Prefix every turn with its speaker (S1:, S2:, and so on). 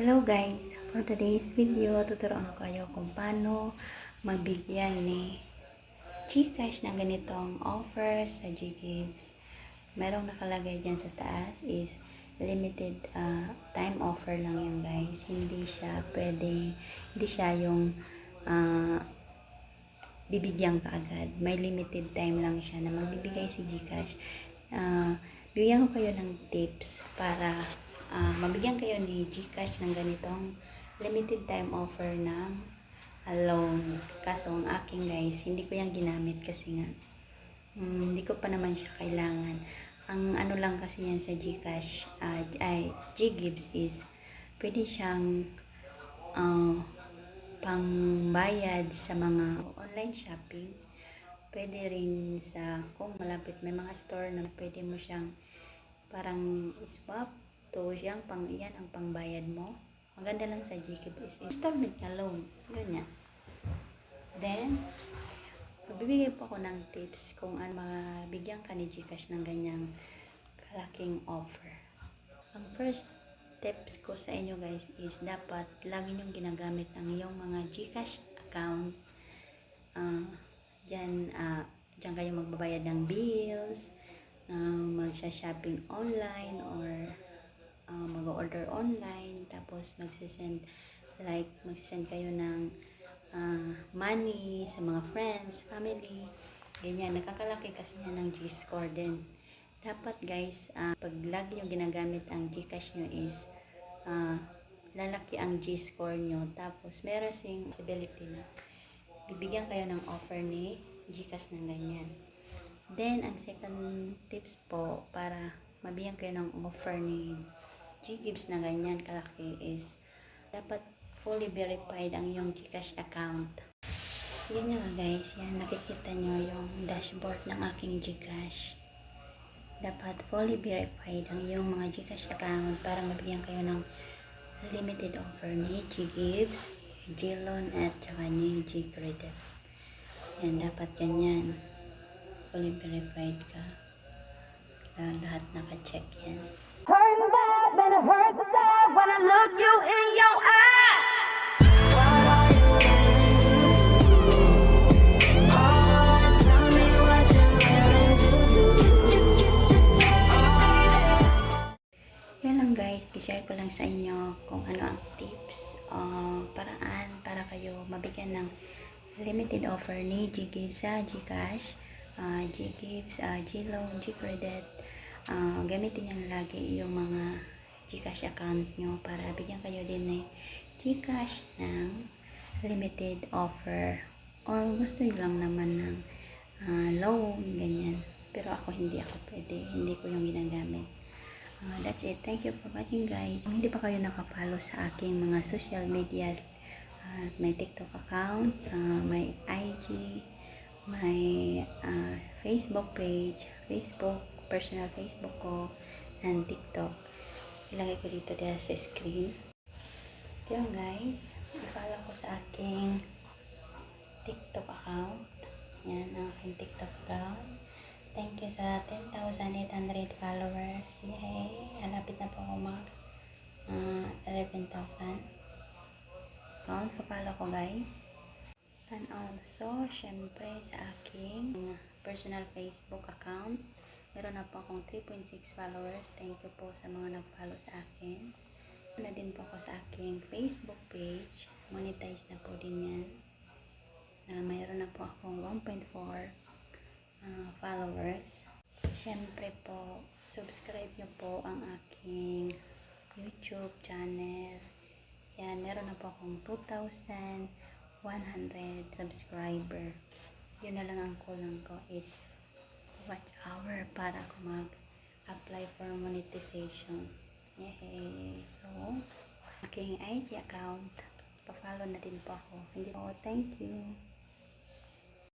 S1: Hello guys! For today's video, tuturuan ko kayo kung paano magbigyan ni Gcash ng ganitong offer sa Ggives. Merong nakalagay dyan sa taas is limited uh, time offer lang yan guys. Hindi siya pwede, hindi siya yung uh, bibigyan ka agad. May limited time lang siya na magbibigay si Gcash. Uh, bigyan ko kayo ng tips para ah, mabigyan kayo ni Gcash ng ganitong limited time offer ng loan. Kaso ang aking guys, hindi ko yung ginamit kasi nga mm, hindi ko pa naman siya kailangan. Ang ano lang kasi yan sa Gcash, ah, ay Ggives is pwede siyang ah, pangbayad sa mga online shopping. Pwede rin sa kung malapit may mga store na pwede mo siyang parang swap to siyang pang iyan ang pangbayad mo. Maganda lang sa is installment na loan. Ganyan. Then, magbibigay po ako ng tips kung ano mabigyan ka ni Gcash ng ganyang kalaking offer. Ang first tips ko sa inyo guys is dapat lagi niyong ginagamit ang iyong mga Gcash account. Ah, diyan, ah, diyan kayo magbabayad ng bills, uh, magsha-shopping online or uh, mag-order online tapos magsisend like magsisend kayo ng uh, money sa mga friends, family ganyan, nakakalaki kasi yan ng G-score din. Dapat guys, uh, pag lagi nyo ginagamit ang Gcash nyo is uh, lalaki ang G-score nyo. Tapos meron sing possibility na bibigyan kayo ng offer ni Gcash ng ganyan. Then ang second tips po para mabigyan kayo ng offer ni Ggives na ganyan kalaki is dapat fully verified ang iyong Gcash account. Yan nga guys, yan nakikita nyo yung dashboard ng aking Gcash. Dapat fully verified ang iyong mga Gcash account para mabigyan kayo ng limited offer ni Ggives, Gloan at saka ni Gcredit. Yan, dapat ganyan. Fully verified ka. Ah, lahat naka-check yan.
S2: Then it hurts inside when I look you in your eyes.
S1: Yan lang guys, i-share ko lang sa inyo kung ano ang tips o paraan para kayo mabigyan ng limited offer ni Ggives sa Gcash, uh, Ggives, uh, Gloan, Gcredit. Uh, gamitin nyo lagi yung mga Gcash account nyo para bigyan kayo din ni Gcash ng limited offer or gusto nyo lang naman ng uh, loan, ganyan. Pero ako hindi ako pwede, hindi ko yung ginagamit. Uh, that's it. Thank you for watching guys. Kung hindi pa kayo nakapalo sa aking mga social medias, uh, may TikTok account, uh, may IG, may uh, Facebook page, Facebook, personal Facebook ko, and TikTok. Ilagay ko dito dito sa screen. Ito yun guys. I-follow ko sa aking TikTok account. Yan ang aking TikTok account. Thank you sa 10,800 followers. Yay! Halapit na po ako mag uh, 11,000. So, follow ko guys. And also, syempre sa aking personal Facebook account. Meron na po akong 3.6 followers. Thank you po sa mga nag-follow sa akin. Na din po ako sa aking Facebook page. Monetize na po din yan. Na mayroon na po akong 1.4 uh, followers. Siyempre po, subscribe nyo po ang aking YouTube channel. Yan, meron na po akong 2,100 subscriber. Yun na lang ang kulang ko is watch hour para mag-apply for monetization. Yay! So, aking IG account, pa-follow na din po ako. Hindi po, thank you.